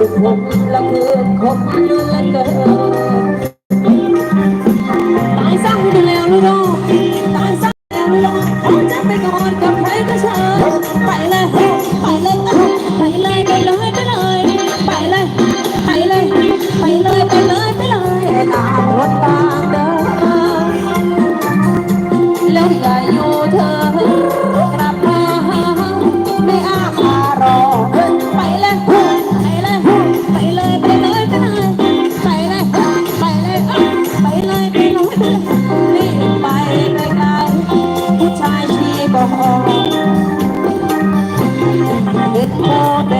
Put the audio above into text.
ผมละเมือคบยืนละเกินตายซะให้ดูแล้วลูกน้องตายซะแล้วลูกน้งเขาไปกอนกับใครก็เชิญไปเลยไปเลยไปเลยไปเลยไปเลยไปเลยไปเลยไปเลยไปเลยตางคตาเดินแล้วอยู่เธอ รีบไปไปไกลผู้ชายชีบอกเด็กโมเ